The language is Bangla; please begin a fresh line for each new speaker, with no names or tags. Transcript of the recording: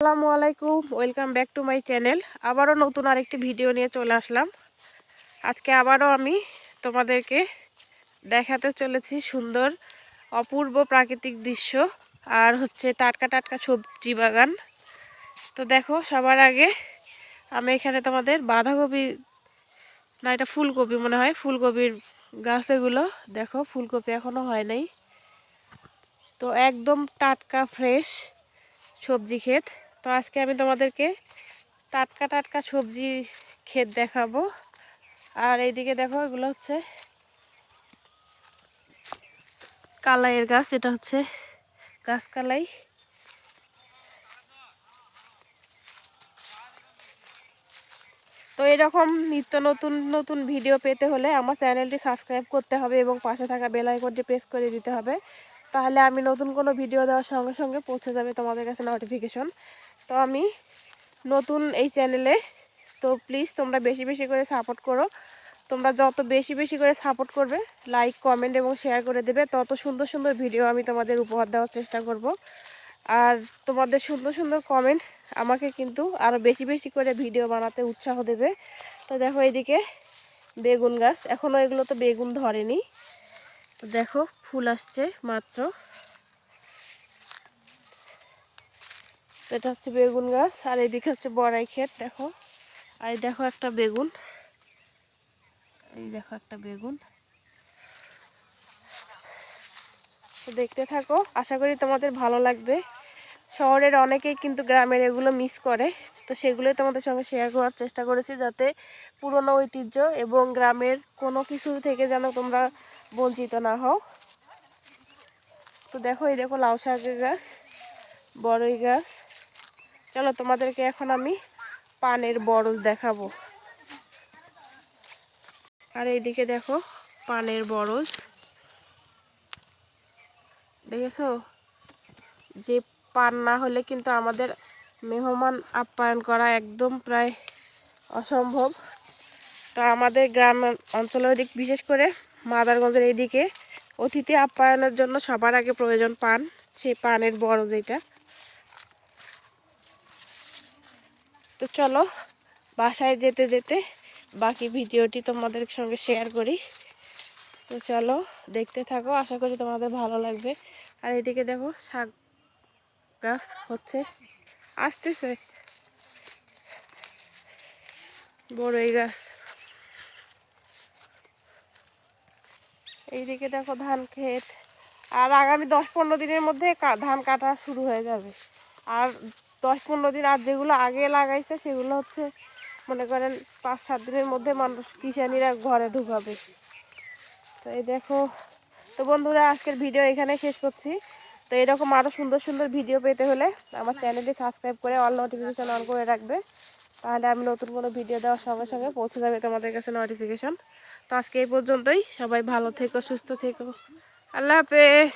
আসসালামু আলাইকুম, welcome back to my channel. আবারও নতুন আরেকটি ভিডিও নিয়ে চলে আসলাম। আজকে আবারও আমি তোমাদেরকে দেখাতে চলেছি সুন্দর, অপূর্ব প্রাকৃতিক দৃশ্য আর হচ্ছে টাটকা টাটকা সবজি বাগান। তো দেখো, সবার আগে আমি এখানে তোমাদের বাঁধাকপি, না, এটা ফুলকপি মনে হয়, ফুলকপির গাছ এগুলো দেখো, ফুলকপি এখনও হয় নাই। তো একদম টাটকা, ফ্রেশ সবজি ক্ষেত। তো আজকে আমি তোমাদেরকে টাটকা টাটকা সবজি ক্ষেত দেখাবো। আর এইদিকে দেখো, এগুলো হচ্ছে কালাইয়ের গাছ, এটা হচ্ছে গাছ কালাই। তো এরকম নিত্য নতুন নতুন ভিডিও পেতে হলে আমার চ্যানেলটি সাবস্ক্রাইব করতে হবে এবং পাশে থাকা বেল আইকনটি প্রেস করে দিতে হবে। তাহলে আমি নতুন কোনো ভিডিও দেওয়ার সঙ্গে সঙ্গে পৌঁছে যাবে তোমাদের কাছে নোটিফিকেশন তো আমি নতুন এই চ্যানেলে, তো প্লিজ তোমরা বেশি বেশি করে সাপোর্ট করো। তোমরা যত বেশি বেশি করে সাপোর্ট করবে লাইক কমেন্ট এবং শেয়ার করে দেবে, তত সুন্দর সুন্দর ভিডিও আমি তোমাদের উপহার দেওয়ার চেষ্টা করব। আর তোমাদের সুন্দর সুন্দর কমেন্ট আমাকে কিন্তু আরও বেশি বেশি করে ভিডিও বানাতে উৎসাহ দেবে। তো দেখো এদিকে বেগুন গাছ এখনও এগুলো তো বেগুন ধরেনি। তো দেখো, ফুল আসছে মাত্র। এটা হচ্ছে বেগুন গাছ, আর এদিকে হচ্ছে বড়াই ক্ষেত, দেখো। আর এই দেখো একটা বেগুন। এই দেখো একটা বেগুন। তো দেখতে থাকো, আশা করি তোমাদের ভালো লাগবে। শহরের অনেকেই কিন্তু গ্রামের এগুলো মিস করে, তো সেগুলোই তোমাদের সঙ্গে শেয়ার করার চেষ্টা করেছি যাতে পুরনো ঐতিহ্য এবং গ্রামের কোনো কিছু থেকে যেন তোমরা বঞ্চিত না হও। তো দেখো, এই দেখো লাউ শাকের গাছ, বড়ই গাছ। চলো, তোমাদেরকে এখন আমি পানের বরজ দেখাবো। আর এইদিকে দেখো, পানের বরজ। দেখেছ? যে পান না হলে কিন্তু আমাদের মেহমান আপ্যায়ন করা একদম প্রায় অসম্ভব। তো আমাদের গ্রাম অঞ্চলের দিক বিশেষ করে মাদারগঞ্জের এইদিকে অতিথি আপ্যায়নের জন্য সবার আগে প্রয়োজন পান, সেই পানের বড় যেটা তো চলো বাসায় যেতে যেতে বাকি ভিডিওটি তোমাদের সঙ্গে শেয়ার করি। তো চলো দেখতে থাকো, আশা করি তোমাদের ভালো লাগবে। আর এদিকে দেখো শাক গাছ হচ্ছে, আসতেছে। বড়ই গাছ। এইদিকে দেখো ধান ক্ষেত। আর আগামী দশ পনেরো দিনের মধ্যে ধান কাটা শুরু হয়ে যাবে। আর দশ পনেরো দিন আর যেগুলো আগে লাগাইছে সেগুলো হচ্ছে, মনে করেন পাঁচ সাত দিনের মধ্যে মানুষ কিষানিরা ঘরে ঢুকাবে। তো এই দেখো, তো বন্ধুরা আজকের ভিডিও এখানে শেষ করছি। তো এরকম আরও সুন্দর সুন্দর ভিডিও পেতে হলে আমার চ্যানেলটি সাবস্ক্রাইব করে অল নোটিফিকেশান অন করে রাখবে। তাহলে আমি নতুন কোনো ভিডিও দেওয়ার সঙ্গে সঙ্গে পৌঁছে যাবে তোমাদের কাছে নোটিফিকেশান। তো আজকে এই পর্যন্তই। সবাই ভালো থেকো, সুস্থ থেকো। আল্লাহ হাফেজ।